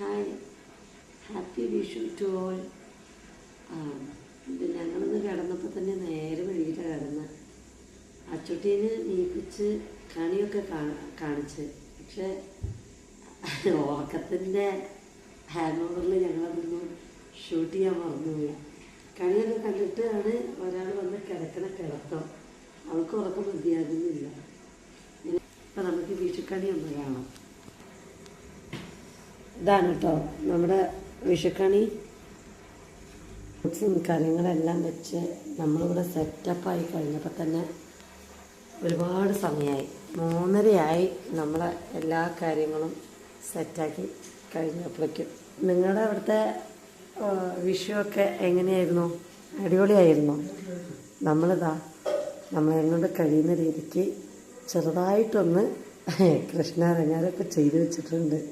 Hi happy Vishu to all ആ ഇത് ഞങ്ങളിന്ന് കിടന്നപ്പോൾ തന്നെ നേരെ വൈകിട്ടാണ് കിടന്ന്. അച്ചുട്ടീന് നീപ്പിച്ച് കണിയൊക്കെ കാണിച്ച്. പക്ഷെ ഉറക്കത്തിന്റെ ഹാങ് ഓവറിൽ ഞങ്ങളതൊന്നും ഷൂട്ട് ചെയ്യാൻ മറന്നുപോയി. കണിയൊക്കെ കണ്ടിട്ടാണ് ഒരാൾ വന്ന് കിടക്കണ കിടത്തം. അവൾക്ക് ഉറക്കം മതിയാകുന്നില്ല. അപ്പം നമുക്ക് വിഷുക്കണി ഒന്ന് കാണാം. ഇതാണ് കേട്ടോ. നമ്മുടെ വിഷുക്കണി. ഫ്രൂട്ട്സും കാര്യങ്ങളെല്ലാം വെച്ച് നമ്മളിവിടെ സെറ്റപ്പായി കഴിഞ്ഞപ്പോൾ തന്നെ ഒരുപാട് സമയമായി. മൂന്നരയായി നമ്മളെ എല്ലാ കാര്യങ്ങളും സെറ്റാക്കി കഴിഞ്ഞപ്പോഴേക്കും. നിങ്ങളുടെ അവിടുത്തെ വിഷുവൊക്കെ എങ്ങനെയായിരുന്നു? അടിപൊളിയായിരുന്നു. നമ്മളിതാ നമ്മളെങ്ങോട്ട് കഴിയുന്ന രീതിക്ക് ചെറുതായിട്ടൊന്ന് കൃഷ്ണ ഇറങ്ങാനൊക്കെ ചെയ്തു വെച്ചിട്ടുണ്ട്.